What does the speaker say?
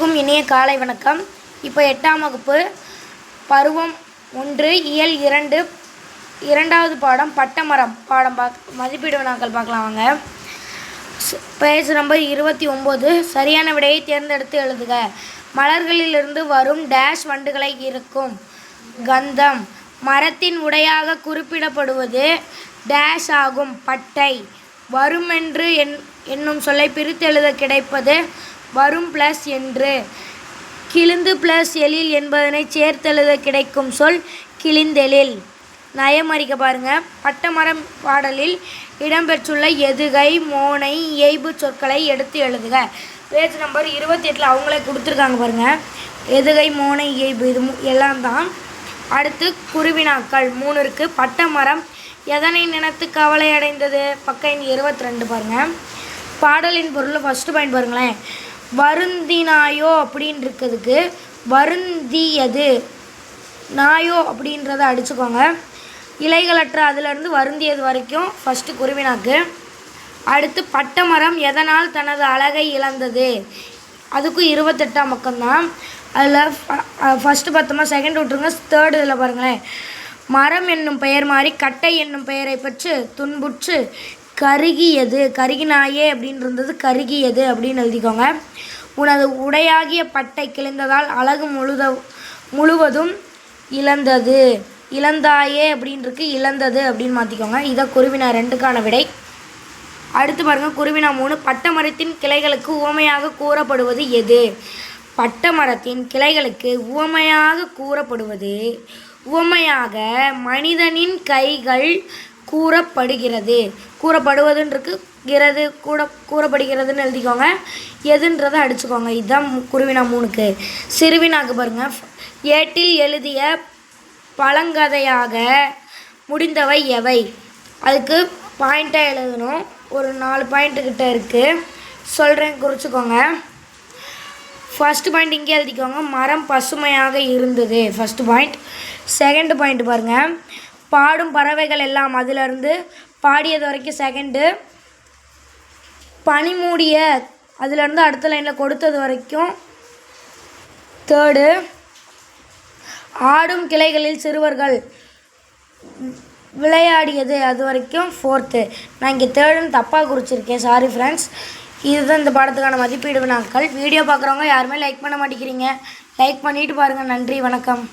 அனைவருக்கும் இனிய காலை வணக்கம். இப்போ எட்டாம் வகுப்பு பருவம் ஒன்று இயல் இரண்டு இரண்டாவது பாடம் பட்டமரம் பாடம் பார்க்க மதிப்பீடு வினாக்கள் பார்க்கலாம் வாங்க. பேஜ் நம்பர் இருபத்தி ஒம்பது சரியான விடையை தேர்ந்தெடுத்து எழுதுக. மலர்களிலிருந்து வரும் டேஷ் வண்டுகளை இருக்கும். கந்தம். மரத்தின் உடையாக குறிப்பிடப்படுவது டேஷ் ஆகும். பட்டை. வருமென்று என் என்னும் சொல்லை பிரித்தெழுத கிடைப்பது வரும் ப்ளஸ் என்று. கிழிந்து ப்ளஸ் எழில் என்பதனை சேர்த்தெழுத கிடைக்கும் சொல் கிழிந்தெழில். நயமறிக்க பாருங்க. பட்டமரம் பாடலில் இடம்பெற்றுள்ள எதுகை மோனை இயைபு சொற்களை எடுத்து எழுதுக. பேஜ் நம்பர் இருபத்தி எட்டில் அவங்களே கொடுத்துருக்காங்க பாருங்க. எதுகை மோனை இயைபு இது எல்லாம் தான் அடுத்து குருவினாக்கள் மூணு இருக்குது பட்டமரம் எதனை நினைத்து கவலை அடைந்தது? பக்கம் இருபத்தி ரெண்டு பாருங்கள் பாடலின் பொருள் ஃபஸ்ட்டு பாயிண்ட் பாருங்களேன். வருந்தினாயோ அப்படின்னு இருக்கிறதுக்கு வருந்தியது. நாயோ அப்படின்றத அடிச்சுக்கோங்க. இலைகளற்ற அதுலேருந்து வருந்தியது வரைக்கும் ஃபஸ்ட்டு குருவினாக்கு. அடுத்து பட்டமரம் எதனால் தனது அழகை இழந்தது? அதுக்கும் இருபத்தெட்டாம் பக்கம்தான். அதில் ஃபஸ்ட்டு பத்தமாக செகண்ட் விட்ருங்க தேர்டு இதில் பாருங்களேன். மரம் என்னும் பெயர் மாறி கட்டை என்னும் பெயரை பெற்று துன்புற்று கருகியது கருகினாயே அப்படின்னு இருந்தது கருகியது அப்படின்னு எழுதிக்கோங்க. உனது உடையாகிய பட்டை கிழிந்ததால் அழகு முழுத முழுவதும் இழந்தது. இழந்தாயே அப்படின்றது இழந்தது அப்படின்னு மாற்றிக்கோங்க இதை குருவினா ரெண்டுக்கான விடை. அடுத்து பாருங்க குருவினா மூணு. பட்டமரத்தின் கிளைகளுக்கு உவமையாக கூறப்படுவது எது? பட்டமரத்தின் கிளைகளுக்கு உவமையாக கூறப்படுவது உவமையாக மனிதனின் கைகள் கூறப்படுகிறது. கூறப்படுவதுன்றிருக்கு கிறது கூட கூறப்படுகிறதுன்னு எழுதிக்கோங்க. எதுன்றதை அடிச்சுக்கோங்க. இதுதான் குருவினா மூணுக்கு. சிறுவினாக்கு பாருங்க. ஏட்டில் எழுதிய பழங்கதையாக முடிந்தவை எவை? அதுக்கு பாயிண்ட்டாக எழுதணும். ஒரு நாலு பாயிண்ட்டுக்கிட்ட இருக்குது சொல்கிறேன் குறிச்சிக்கோங்க. ஃபஸ்ட்டு பாயிண்ட் இங்கே எழுதிக்கோங்க. மரம் பசுமையாக இருந்தது. ஃபஸ்ட்டு பாயிண்ட் செகண்ட் பாயிண்ட் பாருங்கள் பாடும் பறவைகள் எல்லாம் அதிலிருந்து பாடியது வரைக்கும் செகண்டு பனிமூடிய அதுலேருந்து அடுத்த லைனில் கொடுத்தது வரைக்கும் தேர்டு ஆடும் கிளைகளில் சிறுவர்கள் விளையாடியது அது வரைக்கும் ஃபோர்த்து நான் இங்கே தேர்டுன்னு தப்பாக குறிச்சிருக்கேன். சாரி ஃப்ரெண்ட்ஸ் இதுதான் இந்த பாடத்துக்கான மதிப்பீடு வினாக்கள். வீடியோ பார்க்குறவங்க யாருமே லைக் பண்ண மாட்டேங்கிறீங்க. லைக் பண்ணிவிட்டு பாருங்கள் நன்றி. வணக்கம்.